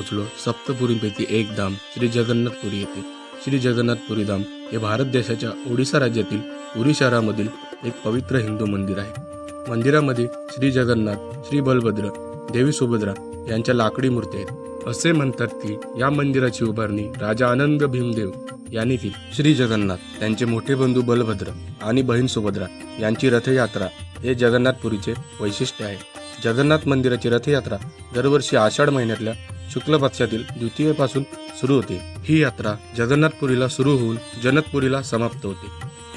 पोहोचलो. सप्तपुरींपैकी एक धाम श्री जगन्नाथपुरी येथे श्री जगन्नाथपुरी धाम हे भारत देशाच्या ओडिसा राज्यातील पुरी शहरामधील एक पवित्र हिंदू मंदिर आहे. मंदिरामध्ये श्री जगन्नाथ श्री बलभद्र देवी सुभद्रा यांच्या लाकडी मूर्ती आहेत. असे म्हणतात की या मंदिराची उभारणी राजा आनंद भीमदेव यांनी केली. श्री जगन्नाथ त्यांचे मोठे बंधू बलभद्र आणि बहीण सुभद्रा यांची रथयात्रा हे जगन्नाथपुरीचे वैशिष्ट्य आहे. जगन्नाथ मंदिराची रथयात्रा दरवर्षी आषाढ महिन्यातल्या शुक्ल पक्षातील द्वितीयेपासून सुरू होते. ही यात्रा जगन्नाथपुरीला सुरू होऊन जनकपुरीला समाप्त होते.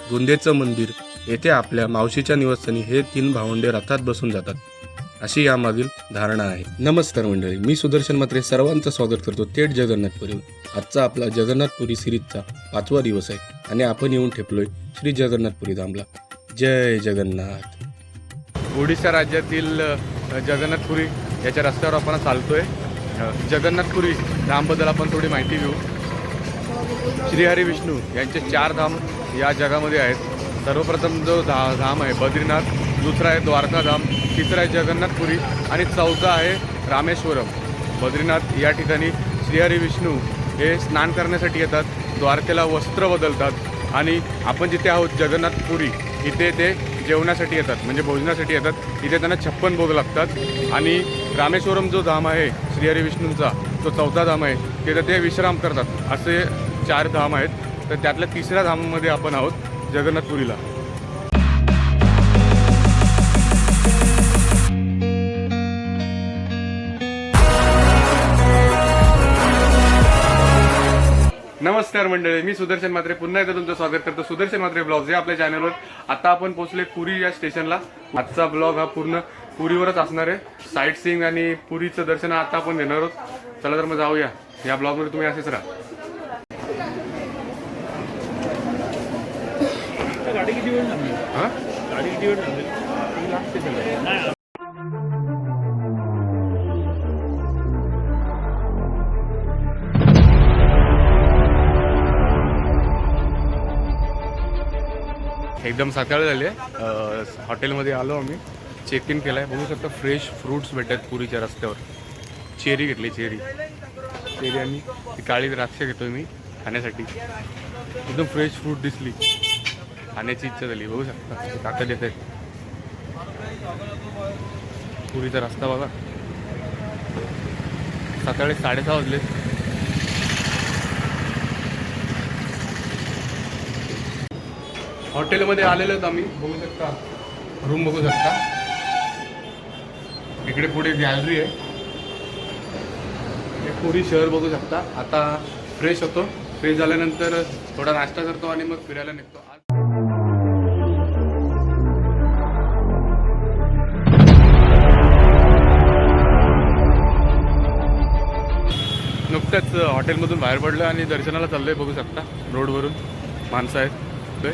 गुंदेचं मंदिर येथे आपल्या मावशीच्या निवासस्थानी हे तीन भावंडे रथात बसून जातात अशी यामागील धारणा आहे. नमस्कार मंडळी मी सुदर्शन मात्रे सर्वांचं स्वागत करतो थेट जगन्नाथपुरी आजचा आपला जगन्नाथपुरी सिरीजचा पाचवा दिवस आहे आणि आपण येऊन ठेपलोय श्री जगन्नाथपुरी धामला. जय जगन्नाथ. ओडिशा राज्यातील जगन्नाथपुरी याच्या रस्त्यावर आपण चालतोय. जगन्नाथपुरी धामबद्दल आपण थोडी माहिती घेऊ. श्रीहरी विष्णू यांचे चार धाम या जगामध्ये आहेत. सर्वप्रथम जो धा धाम आहे बद्रीनाथ दुसरा आहे द्वारका धाम तिसरा आहे जगन्नाथपुरी आणि चौथा आहे रामेश्वरम. बद्रीनाथ या ठिकाणी श्रीहरी विष्णू हे स्नान करण्यासाठी येतात द्वारकेला वस्त्र बदलतात आणि आपण जिथे आहोत जगन्नाथपुरी इथे ते जेवणासाठी येतात म्हणजे भोजनासाठी येतात. इथे त्यांना छप्पन भोग लागतात आणि रामेश्वरम जो धाम आहे श्रीहरी विष्णूंचा जो चौथा धाम आहे तिथं ते विश्राम करतात. असे चार धाम आहेत. तर त्यातल्या तिसऱ्या धामामध्ये आपण आहोत जगन्नाथपुरीला नमस्कार मंडळी मी सुदर्शन मात्रे पुन्हा एकदा तुमचं स्वागत करतो. सुदर्शन मात्रे ब्लॉग जे आपल्या चॅनलवर आता आपण पोहोचले पुरी या स्टेशनला आजचा ब्लॉग हा पूर्ण पुरीवरच असणार आहे. साईट सीइंग आणि पुरीचं दर्शन आता आपण घेणार आहोत. चला तर मग जाऊया. या ब्लॉगमध्ये तुम्ही असेच राहा. गाडी किती वेळ हां? गाडी किती वेळ एकदम सकाळ झाली हॉटेलमध्ये आलो आम्ही. चेक इन केलं आहे बघू शकता फ्रेश फ्रूट्स भेटतात पुरीच्या रस्त्यावर. चेरी घेतली चेरी. चेरी आणि ती काळी द्राक्ष घेतोय मी खाण्यासाठी. एकदम फ्रेश फ्रूट दिसली. खाण्याची इच्छा झाली. बघू शकता. ते काका देत आहेत. पुरीचा रस्ता बघा. सकाळी साडेसहा वाजले. हॉटेलमध्ये आलेलो आहेत आम्ही. बघू शकता. रूम बघू शकता. इकडे पुढे गॅलरी आहे. हे पुरी शहर बघू शकता. आता फ्रेश होतो. फ्रेश झाल्यानंतर थोडा नाश्ता करतो आणि मग फिरायला निघतो. आज नुकत्याच हॉटेलमधून बाहेर पडलं आणि दर्शनाला चाललोय बघू शकता. रोडवरून माणसं आहेत. ते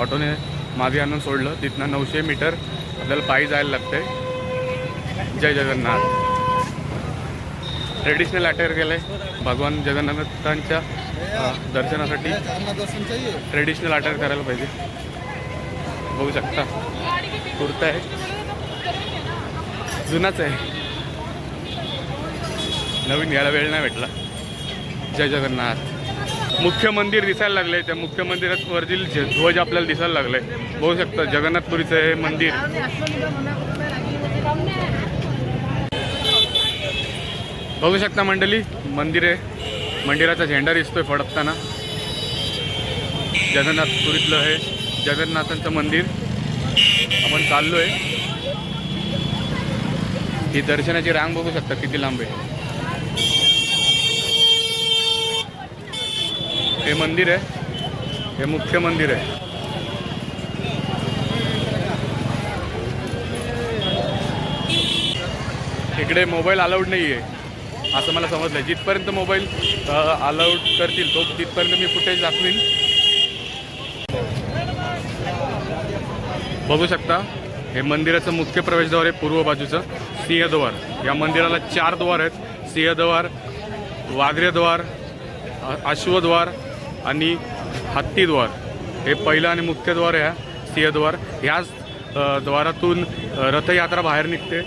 ऑटोने मागे आणून सोडलं. तिथनं नऊशे मीटर आपल्याला पायी जायला लागतंय. जय जगन्नाथ. ट्रेडिशनल अटेअर केलं आहे. भगवान जगन्नाथांच्या दर्शनासाठी ट्रेडिशनल अटेअर करायला पाहिजे. बघू शकता. कुर्ता आहे. जुनाच आहे. नवीन घ्यायला वेळ नाही भेटला. जय जगन्नाथ. मुख्य मंदिर दिसायला लागलंय. त्या मुख्य मंदिरात वरील ध्वज आपल्याला दिसायला लागलाय. बघू शकता जगन्नाथपुरीचं हे मंदिर. बघू शकता मंडळी मंदिर आहे. मंदिराचा झेंडा दिसतोय फडकताना. जगन्नाथपुरीतलं हे जगन्नाथांचं मंदिर. आपण चाललोय. ही दर्शनाची रांग बघू शकता किती लांब आहे. हे मंदिर आहे. हे मुख्य मंदिर आहे. इकडे मोबाईल अलाउड नाही आहे असं मला समजलं. जिथपर्यंत मोबाईल अलाउड करतील तो तिथपर्यंत मी फुटेज दाखवीन. बघू शकता हे मंदिराचं मुख्य प्रवेशद्वार आहे पूर्व बाजूचं सिंहद्वार. या मंदिराला चार द्वार आहेत. सिंहद्वार वाघ्रेद्वार अश्वद्वार आणि हत्तीद्वार हे पहिलं आणि मुख्य द्वार आहे सिंहद्वार. ह्याच द्वारातून रथयात्रा बाहेर निघते.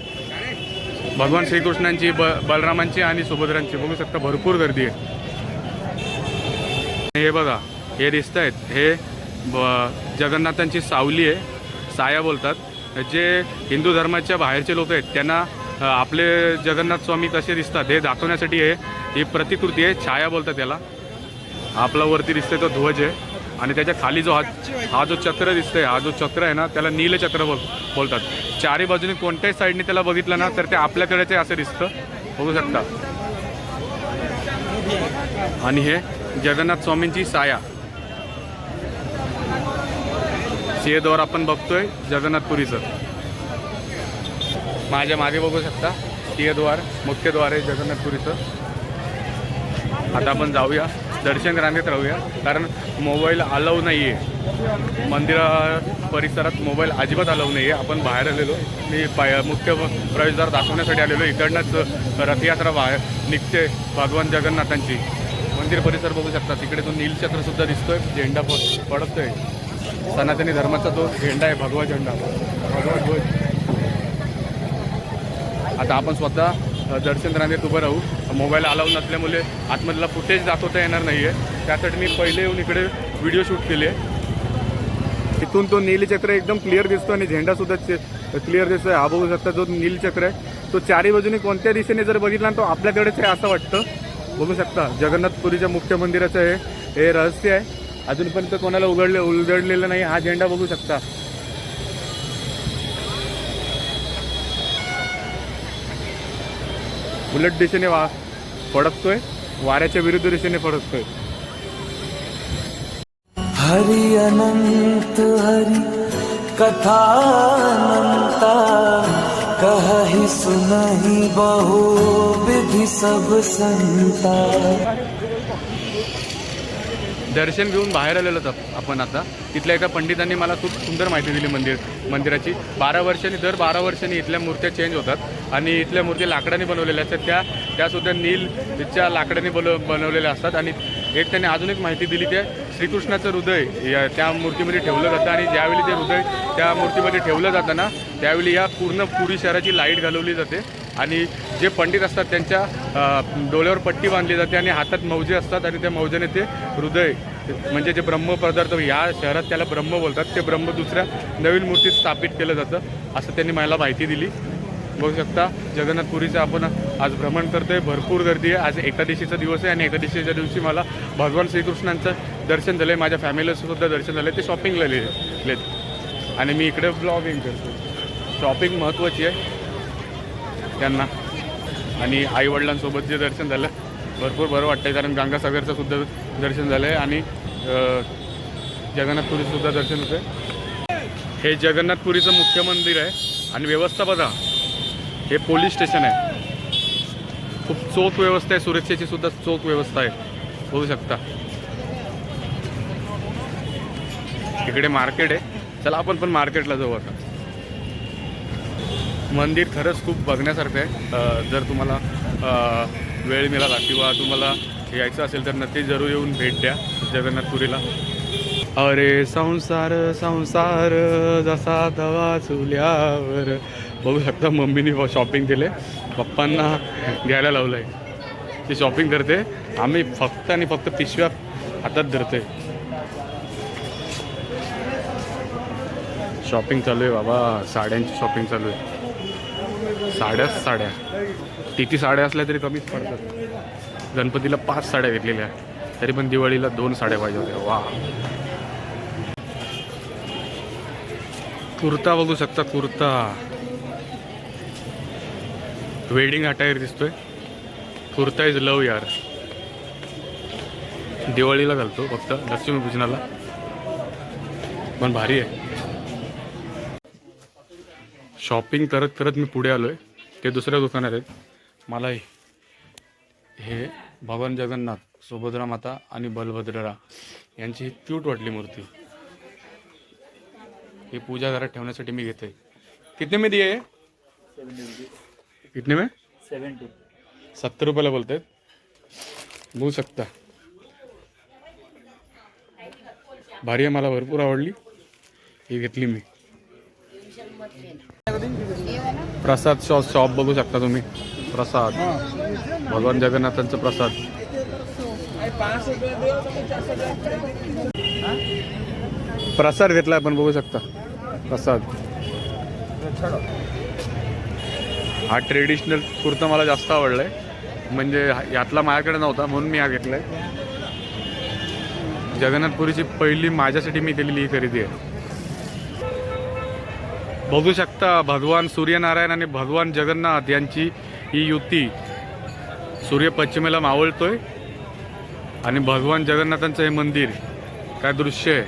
भगवान श्रीकृष्णांची ब बलरामांची आणि सुभद्रांची. बघू शकता भरपूर गर्दी आहे. हे बघा हे दिसत आहेत हे ब- जगन्नाथांची सावली आहे. साया बोलतात. जे हिंदू धर्माच्या बाहेरचे लोक आहेत त्यांना आपले जगन्नाथ स्वामी कसे दिसतात हे दाखवण्यासाठी हे ही प्रतिकृती आहे. छाया बोलतात त्याला आपला वरती दिसतंय तो ध्वज आहे. आणि त्याच्याखाली जो हा हा जो चक्र दिसतोय हा जो चक्र आहे ना त्याला नीलचक्र बोल बोलतात. चारी बाजूने कोणत्याही साईडने त्याला बघितलं ना तर ते आपल्याकडेच असं दिसतं. बघू शकता. आणि हे जगन्नाथ स्वामींची साया. सिंहद्वार आपण बघतोय जगन्नाथपुरीचं. माझ्या मागे बघू शकता सिंहद्वार मुख्य द्वार आहे जगन्नाथपुरीचं. आता आपण जाऊया. दर्शन रांगेत राहूया. कारण मोबाईल अलाव नाही आहे मंदिरा परिसरात मोबाईल अजिबात अलाव नाही आहे आपण बाहेर आलेलो. मी पाय मुख्य प्रवेशद्वार दाखवण्यासाठी आलेलो. इकडनंच रथयात्रा बाहेर निघते भगवान जगन्नाथांची. मंदिर परिसर बघू शकता. तिकडे तो नीलचक्रसुद्धा दिसतोय. झेंडा पडतोय. सनातनी धर्माचा तो झेंडा आहे. भगवा झेंडा. भगवा ध्वज. आता आपण स्वतः दर्शन रांगेत उभं राहू. मोबाईल अलाव नसल्यामुळे आतमधला फुटेज दाखवता येणार नाही आहे त्यासाठी मी पहिले येऊन इकडे व्हिडिओ शूट केले. इथून तो नीलचक्र एकदम क्लिअर दिसतो आणि झेंडासुद्धा क्लिअर दिसतोय. हा बघू शकता जो नीलचक्र आहे. तो चारी बाजूने कोणत्या दिशेने जर बघितला ना तो आपल्याकडेच आहे असं वाटतं. बघू शकता जगन्नाथपुरीच्या मुख्य मंदिराचं हे हे रहस्य आहे. अजूनपर्यंत कोणाला उघडले उलगडलेलं नाही. हा झेंडा बघू शकता. उलट दिशेने वा फडकतोय वाऱ्याच्या विरुद्ध दिशेने फडकतोय. हरि अनंत हरि कथानंता कहहि सुनहि बहु विधि सब संता। दर्शन घेऊन बाहेर आलेलो आपण आता. तिथल्या एका पंडितांनी मला खूप सुंदर माहिती दिली मंदिर मंदिराची. बारा वर्षांनी दर बारा वर्षांनी इथल्या मूर्त्या चेंज होतात. आणि इथल्या मूर्ती लाकडाने बनवलेल्या असतात. त्या त्यासुद्धा नीलच्या लाकडाने बनव बनवलेल्या असतात. आणि एक त्यांनी अजून एक माहिती दिली ते श्रीकृष्णाचं हृदय या त्या मूर्तीमध्ये ठेवलं जातं. आणि ज्यावेळी ते हृदय त्या मूर्तीमध्ये ठेवलं जातं ना त्यावेळी या पूर्ण पुरी शहराची लाइट घालवली जाते. आणि जे पंडित असतात त्यांच्या डोळ्यावर पट्टी बांधली जाते आणि हातात मौजे असतात आणि त्या मौजेने ते हृदय म्हणजे जे ब्रह्मपदार्थ या शहरात त्याला ब्रह्म बोलतात ते ब्रह्म दुसऱ्या नवीन मूर्तीत स्थापित केलं जातं असं त्यांनी मला माहिती दिली. बघू शकता जगन्नाथपुरीचं आपण आज भ्रमण करतोय भरपूर गर्दी आहे. आज एकादशीचा दिवस आहे आणि एकादशीच्या दिवशी मला भगवान श्रीकृष्णांचं दर्शन झालं आहे माझ्या फॅमिलीसुद्धा दर्शन झालं आहे ते शॉपिंगला गेलेत आणि मी इकडे ब्लॉगिंग करतो शॉपिंग महत्त्वाची आहे. त्यांना. आणि आईवडिलांसोबत जे दर्शन झालं भरपूर बरं वाटतं आहे कारण गंगासागरचं सुद्धा दर्शन झालं आहे आणि जगन्नाथपुरीसुद्धा दर्शन होतं हे जगन्नाथपुरीचं मुख्य मंदिर आहे. आणि व्यवस्था बघा हे पोलीस स्टेशन आहे. खूप चोख व्यवस्था आहे सुरक्षेची सुद्धा चोख व्यवस्था आहे. होऊ शकता. इकडे मार्केट आहे. चला आपण पण मार्केटला जाऊ आता. मंदिर खरंच खूप बघण्यासारखं आहे. जर तुम्हाला वेळ मिळाला किंवा तुम्हाला यायचं असेल तर नक्की जरूर येऊन भेट द्या जगन्नाथपुरीला अरे संसार संसार जसा दवा चुल्यावर. बघू शकता मम्मीने शॉपिंग केले पप्पांना घ्यायला लावलं आहे ती शॉपिंग करते. आम्ही फक्त आणि फक्त पिशव्या हातात धरते शॉपिंग चालू आहे बाबा. साड्यांची शॉपिंग चालू आहे. साड्याच साड्या. किती साड्या असल्या तरी कमीच पडतात. गणपतीला पाच साड्या घेतलेल्या तरी पण दिवाळीला दोन साड्या पाहिजे होत्या. वा. कुर्ता बघू शकता कुर्ता. वेडिंग अटायर दिसतोय. कुर्ता इज लव यार. दिवाळीला घालतो फक्त लक्ष्मीपूजनाला पण भारी आहे. शॉपिंग करत करत मी पुढे आलो आहे ते दुसऱ्या दुकानात आहेत. मला हे भगवान जगन्नाथ सुभद्रा माता आणि बलभद्ररा यांची क्यूट वाटली मूर्ती. ही पूजा घरात ठेवण्यासाठी मी घेतोय. कितने में दिए ये? कितने में? सेवन्टी. सत्तर रुपयाला बोलतायत बघू शकता. भारी आहे मला भरपूर आवडली. ही घेतली मी. प्रसाद शॉप शॉप बघू शकता तुम्ही. प्रसाद. भगवान जगन्नाथांचं प्रसाद. प्रसाद घेतला आपण बघू शकता. प्रसाद. हा ट्रेडिशनल कुर्ता मला जास्त आवडलाय. म्हणजे यातला माझ्याकडे नव्हता म्हणून मी हा घेतलाय. जगन्नाथपुरीची पहिली माझ्यासाठी मी केलेली ही खरेदी आहे. बघू शकता भगवान सूर्यनारायण आणि भगवान जगन्नाथ यांची ही युती सूर्य पश्चिमेला मावळतोय आणि भगवान जगन्नाथांचं हे मंदिर काय दृश्य आहे?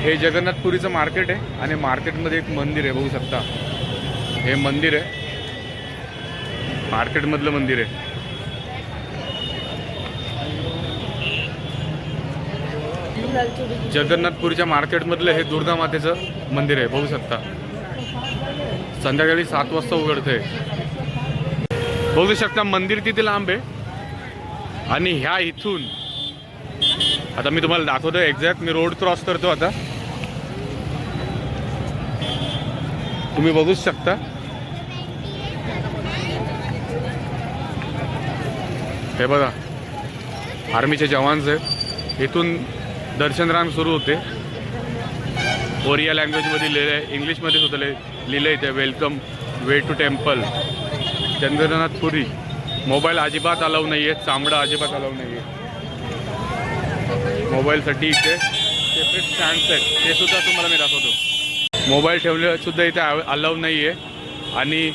हे जगन्नाथपुरीचं मार्केट आहे आणि मार्केटमध्ये एक मंदिर आहे बघू शकता. हे मंदिर आहे. मार्केटमधलं मंदिर आहे. जगन्नाथपुरीच्या मार्केटमधलं हे दुर्गा मातेचं मंदिर आहे बघू शकता. संध्याकाळी सात वाजता उघडतंय. बघू शकता मंदिर तिथे लांब आहे. आणि ह्या इथून आता मी तुम्हाला दाखवतो एक्झॅक्ट मी रोड क्रॉस करतो आता. तुम्ही बघूच शकता. हे बघा आर्मीचे जवान्स आहेत इथून दर्शन रांग सुरू होते. ओरिया लँग्वेजमध्ये लिहिलं आहे इंग्लिशमध्ये सुद्धा लिह लिहिलं आहे ते welcome way to temple Chandranath mobile अजिबात अलाव नाही आहे चांबडा अजिबात अलाव नाही आहे मोबाईलसाठी इथे सेपरेट स्टँड्स आहेत. ते सुद्धा तुम्हाला मी दाखवतो. मोबाईल ठेवले सुद्धा इथे अलाव नाही आहे आणि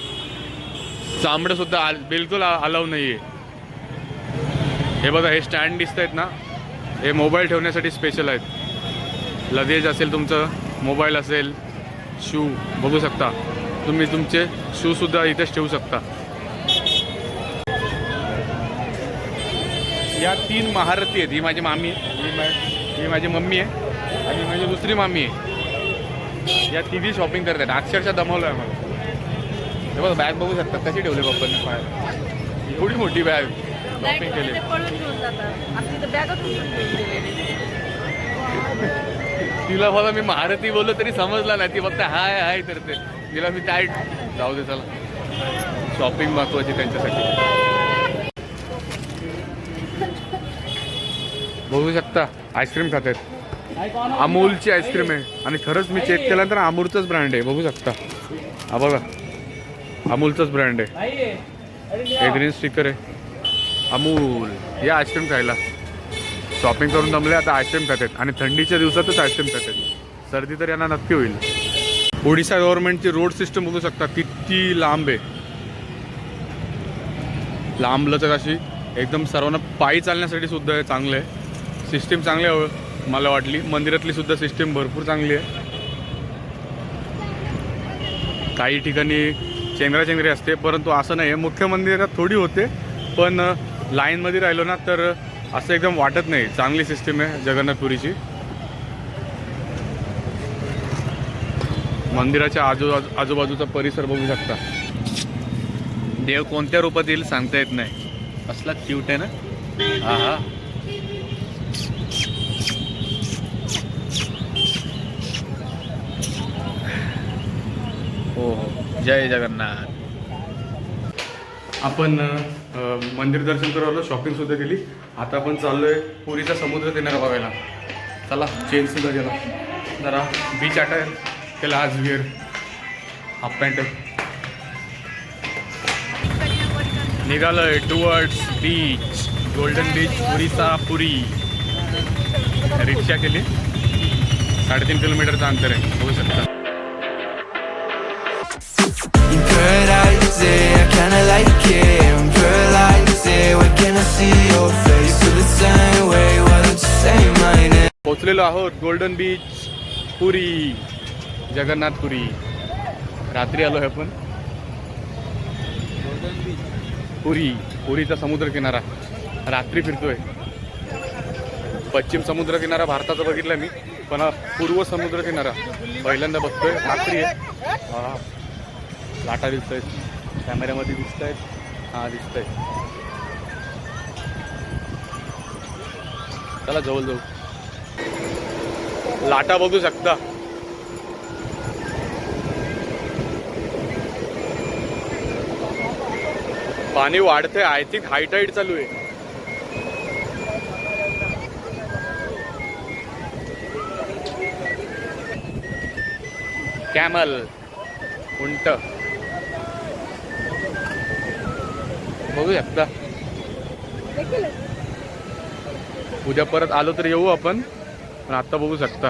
चांबडं सुद्धा आ- बिलकुल अलाव नाही आहे हे बघा हे स्टँड दिसत आहेत ना. हे मोबाईल ठेवण्यासाठी स्पेशल आहेत. लगेज असेल तुमचं मोबाईल असेल शू बघू शकता. तुम्ही तुमचे शूसुद्धा इथेच ठेवू शकता. या तीन महारथी आहेत. ही माझी मामी आहे ही मा ही माझी मम्मी आहे आणि माझी दुसरी मामी आहे. या तिघी शॉपिंग करत आहेत. अक्षरशः दमवलं आहे मला. हे बघा बॅग बघू शकता कशी ठेवली पप्पांनी बाहेर एवढी मोठी बॅग शॉपिंग केली. ते पळून घेऊन जातात. आपली तर बॅगच उचलून घेऊन गेलेली तिला मला मी महारथी बोललो तरी समजला नाही. ती फक्त हाय हाय करते. तिला मी टाईट जाऊ दे चला. शॉपिंग महत्वाची त्यांच्यासाठी. बघू शकता आईस्क्रीम खात आहेत अमूलची आईस्क्रीम आहे. आणि खरंच मी चेक केल्यानंतर अमूलचंच ब्रँड आहे. बघू शकता. हा बघा. अमूलचंच ब्रँड आहे. हे ग्रीन स्टिकर आहे. अमूल या आईस्क्रीम खायला. शॉपिंग करून जमले आता आईस्क्रीम खातात. आणि थंडीच्या दिवसातच आईस्क्रीम खातात. सर्दी तर यांना नक्की होईल. ओडिशा गव्हर्नमेंटची रोड सिस्टम बघू शकता किती लांब आहे. लांब लचक अशी एकदम सर्वांना पायी चालण्यासाठी सुद्धा हे चांगलं आहे. सिस्टीम चांगली आहे मला वाटली. मंदिरातली सुद्धा सिस्टीम भरपूर चांगली आहे. काही ठिकाणी चेंगराचेंगरी असते परंतु असं नाही आहे. मुख्य मंदिरात थोडी होते पण लाईनमध्ये राहिलो ना तर असं एकदम वाटत नाही. चांगली सिस्टीम आहे जगन्नाथपुरीची. मंदिराच्या आजू आजूबाजूचा परिसर बघू शकता. देव कोणत्या रूपात येईल सांगता येत नाही. असला क्यूट आहे ना. हा हा. हो हो. जय जगन्नाथ. आपण मंदिर दर्शन करून आलो शॉपिंग सुद्धा केली. आता आपण चाललोय पुरीचा समुद्र किनारा बघायला. चला चेन सुद्धा गेला जरा बीच आटा केला आज विअर हाफ पॅन्ट आहे टुवर्ड्स बीच गोल्डन बीच पुरीचा पुरी. रिक्षा केली. साडेतीन किलोमीटरचं अंतर आहे. होऊ शकता. I kinda like it. I'm paralyzed, yeah, where can I see your face? Feel the same way, why don't you say my name? पोचलेलो आहोत गोल्डन बीच पुरी जगन्नाथपुरी रात्री आलो आहे आपण. पुरी पुरीचा समुद्र किनारा रात्री फिरतोय. पश्चिम समुद्र किनारा भारताचा बघितला मी पण पूर्व समुद्र किनारा पहिल्यांदा बघतोय. रात्री आहे. हा. लाटा दिसत आहेत कॅमेऱ्यामध्ये दिसत आहेत हा दिसत आहेत चला जवळ जाऊ. लाटा बघू शकता. पाणी वाढते आय थिंक हाय चालू आहे. कॅमल उंट. बघू शकता. उद्या परत आलो तर येऊ आपण पण आत्ता बघू शकता.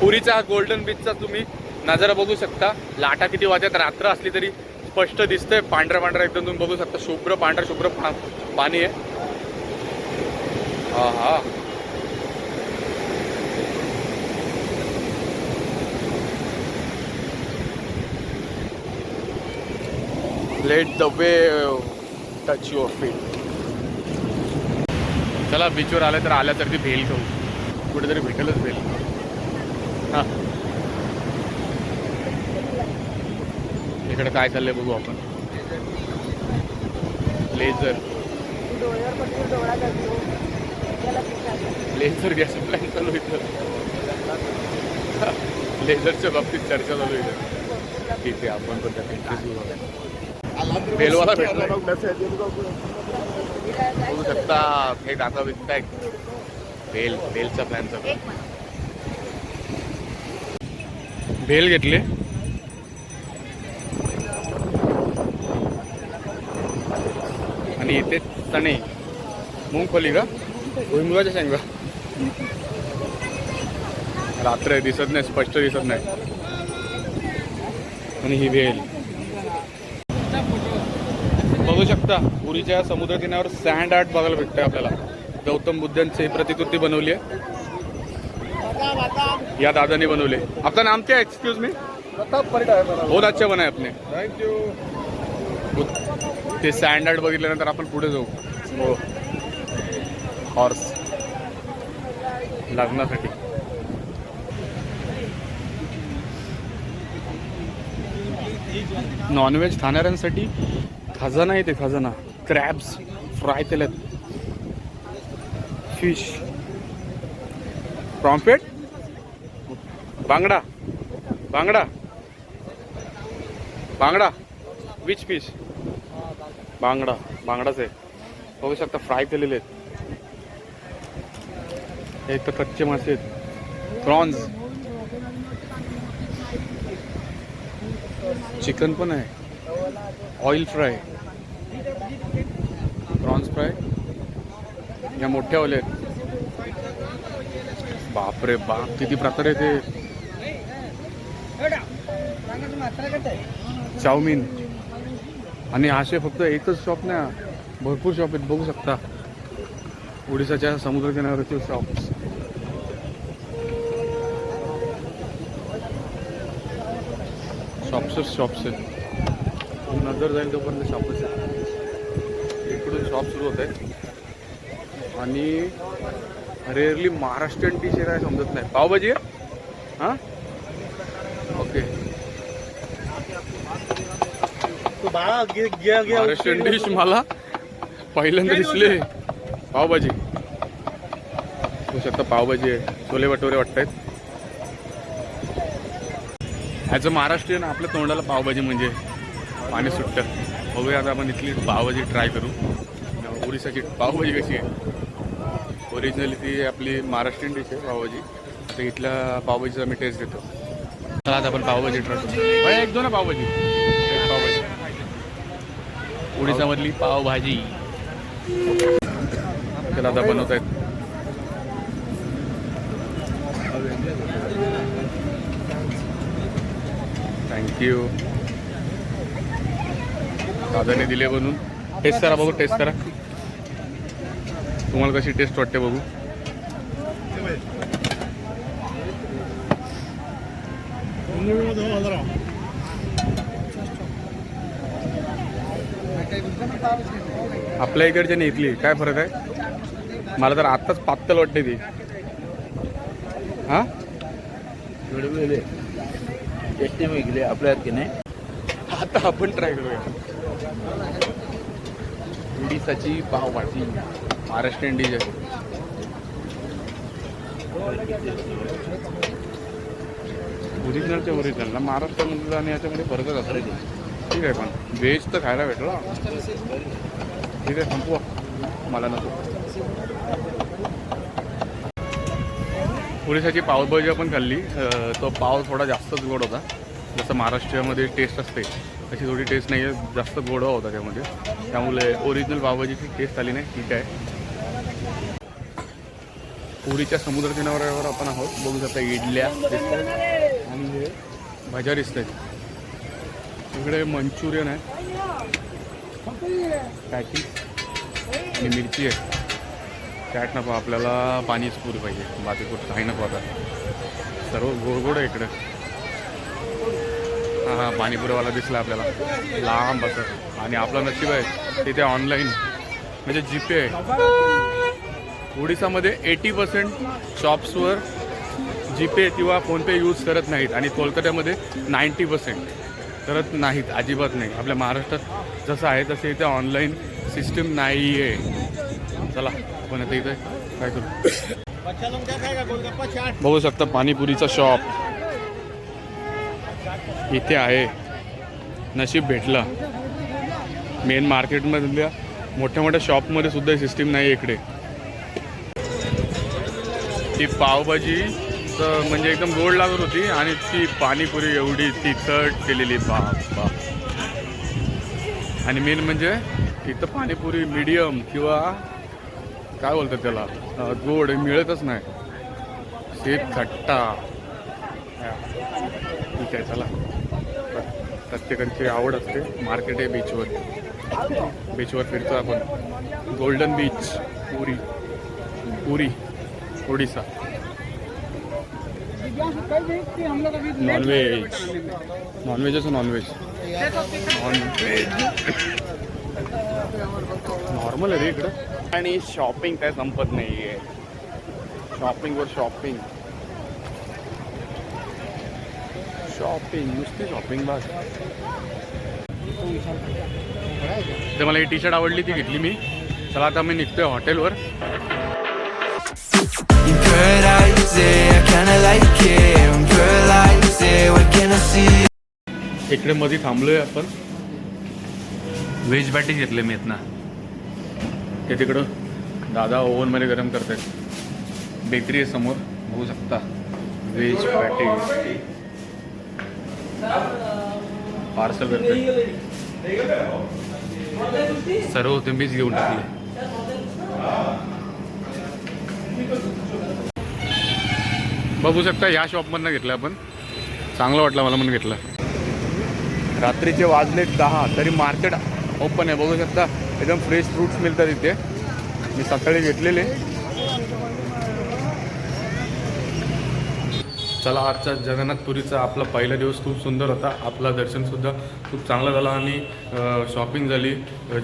पुरीचा हा गोल्डन बीचचा तुम्ही नजारा बघू शकता. लाटा किती वाजत रात्र असली तरी स्पष्ट दिसतंय. पांढरा पांढरा एकदम तुम्ही बघू शकता. शुभ्र पांढरा शुभ्र पा- पाणी आहे. हा हा let the way touch your feet चला बीचवर आलं तर आल्यासारखी भेल खाऊ कुठेतरी भेटेलच भेल हां. इकडे काय चाललंय बघू आपण. लेझर लेझर गॅस प्लॅन चालू इथं. लेझरच्या बाबतीत चर्चा चालू इथं. ठीक आहे आपण पण त्या बेलवाला भेटला बघू शकता हे काका विकताय. बेल बेलचा प्लॅन चालू एक मिनिट. भेल घेतले. आणि इथे चणे मुंगफली का? भुईमुगाच्या शेंगा. रात्र दिसत नाही स्पष्ट दिसत नाही. आणि ही भेल बघू शकता पुरीच्या समुद्र किनाऱ्यावर सँड आर्ट बघायला भेटतंय आपल्याला. गौतम बुद्धांची प्रतिकृती बनवली आहे या दादाने बनवले. आपका नाम क्या? है एक्सक्यूज मी बहुत अच्छा बना है आपने थँक्यू ते सँड आर्ट बघितल्यानंतर आपण पुढे जाऊ. हो. हॉर्स लग्नासाठी. नॉनव्हेज खाणाऱ्यांसाठी खजाना येते खजाना. क्रॅब्स फ्राय केल्यात फिश प्रॉम्पेट बांगडा. बांगडा. बांगडा. विच फिश बांगडा. बांगडाच आहे. बघू शकता फ्राय केलेले आहेत. एक तर कच्चे मासे आहेत. प्रॉन्स चिकन पण आहे. ऑइल फ्राय प्रॉन्स फ्राय या मोठ्या ओल्या आहेत बापरे बाप किती प्रकार आहे ते चाऊमिन. आणि असे फक्त एकच शॉप ना भरपूर शॉप आहेत बघू शकता. ओडिसाच्या समुद्र किनाऱ्याचे शॉप्स शॉप्सच शॉप्स आहेत. नजर जाईल तोपर्यंत शॉपच इकडून शॉप सुरू होत आहे आणि रेअरली महाराष्ट्रीयन डिश आहे काय समजत नाही. पावभाजी आहे? हां? ओके. महाराष्ट्रीयन डिश मला पहिल्यांदा दिसले. पावभाजी होऊ शकता पावभाजी आहे. छोले भटोरे वाटतायत. ॲज अ महाराष्ट्रीयन आपल्या तोंडाला पावभाजी म्हणजे. पाणी सुटतं. बघूया आता आपण इथली पावभाजी ट्राय करू. ओरिसाची पावभाजी कशी आहे? ओरिजिनली ती आपली महाराष्ट्रीयन डिश आहे पावभाजी. तर इथल्या पावभाजीचा मी टेस्ट देतो. चला आता आपण पावभाजी ट्राय करू. एक दोन ना पावभाजी. एक पावभाजी. ओडिसामधली पावभाजी. त्याला आता बनवत आहेत थँक्यू दादाने दिले बनवून. टेस्ट करा बघू टेस्ट करा. तुम्हाला कशी टेस्ट वाटते बघू. आपल्या इकडच्या आणि इथली. काय फरक आहे? मला तर आत्ताच पातळ वाटते ती. हा? टेस्टी आपल्या नाही. आता आपण ट्राय करूया. उडीसाची पावभाजी महाराष्ट्रीयन डिश आहे. ओरिजिनलच्या ओरिजिनल ना महाराष्ट्रामधलं आणि याच्यामध्ये फरकच असतो ठीक आहे पण व्हेज तर खायला भेटला. ठीक आहे संपवा. मला नको. ओरिसाची पावभाजी आपण खाल्ली. तो पाव थोडा जास्तच गोड होता. जसं महाराष्ट्रामध्ये टेस्ट असते. अशी थोडी टेस्ट नाही आहे जास्त गोडवा होता त्यामध्ये. त्यामुळे ओरिजिनल पावभाजीची टेस्ट आली नाही. ठीक आहे. पुरीच्या समुद्र किनाऱ्यावर आपण आहोत. बघू शकता इडल्या आणि हे भज्या दिसत आहेत इकडे मंचुरियन आहे. पॅटी. आणि मिरची आहे. चॅट नको आपल्याला पाणीच पुरी पाहिजे. बाकी कुठं काही नको आता. सर्व गोड गोड आहे इकडं. हां हां पाणीपुरीवाला दिसला आपल्याला. लांब असं. आणि आपलं नशीब आहे तिथे ऑनलाईन म्हणजे जीपे आहे. ओडिसामध्ये एटी पर्सेंट शॉप्सवर जीपे किंवा फोनपे यूज करत नाहीत. आणि कोलकात्यामध्ये नाईंटी पर्सेंट करत नाहीत अजिबात नाही. आपल्या महाराष्ट्रात जसं आहे तसं इथे ऑनलाईन सिस्टीम नाही आहे चला आपण आता इथे काय करू? बघू शकता पाणीपुरीचा शॉप इथे आहे. नशीब भेटला. मेन मार्केटमधल्या मोठ्या मोठ्या शॉपमध्ये सुद्धा सिस्टीम नाही इकडे. ती पावभाजी तर म्हणजे एकदम गोड लागत होती आणि ती पाणीपुरी एवढी तिखट केलेली बाप बाप. आणि मेन म्हणजे इथं पाणीपुरी मीडियम किंवा काय बोलतात त्याला? गोड मिळतच नाही. शेत खट्टा. ठीक आहे चला. प्रत्येकांची आवड असते. मार्केट आहे बीचवर बीचवर फिरतो आपण. Golden beach Puri. Puri Odisha. Nonveg nonveg असं नॉनव्हेज नॉनव्हेज नॉर्मल आहे रे इकडं. आणि शॉपिंग काय संपत नाही आहे शॉपिंगवर शॉपिंग शॉपिंग नुसती शॉपिंग बस. तर मला ही टी शर्ट आवडली ती घेतली मी. चला आता मी निघतोय हॉटेलवर? इकडे मध्ये थांबलोय आपण. व्हेज बॅटी घेतले मी इथनं. ते तिकडं दादा ओव्हनमध्ये गरम करतात बेकरी आहे समोर. बघू शकता. व्हेज पॅटी पार्सल करते सर्व होते मीच घेऊन टाकले. बघू शकता ह्या शॉपमधनं घेतलं आपण. चांगलं वाटलं मला म्हणून घेतलं. रात्रीचे वाजले दहा तरी मार्केट ओपन आहे. बघू शकता एकदम फ्रेश फ्रूट्स मिळतात इथे. मी सकाळी घेतलेले. चला आजचा जगन्नाथपुरीचा आपला पहिला दिवस खूप सुंदर होता. आपला दर्शनसुद्धा खूप चांगला झाला आणि शॉपिंग झाली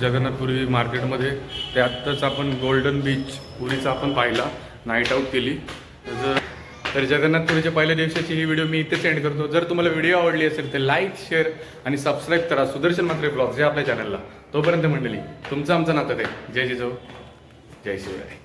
जगन्नाथपुरी मार्केटमध्ये. त्यातच आपण गोल्डन बीच पुरीचा आपण पाहिला नाईट आऊट केली. जर तर जगन्नाथपुरीच्या पहिल्या दिवसाची ही व्हिडिओ मी इथेच सेंड करतो. जर तुम्हाला व्हिडिओ आवडली असेल तर लाईक शेअर आणि सबस्क्राईब करा. सुदर्शन मात्रे ब्लॉग्स जे आपल्या चॅनलला तोपर्यंत मंडळी तुमचं आमचं नातं ते. जय जिजाऊ. जय शिवराय.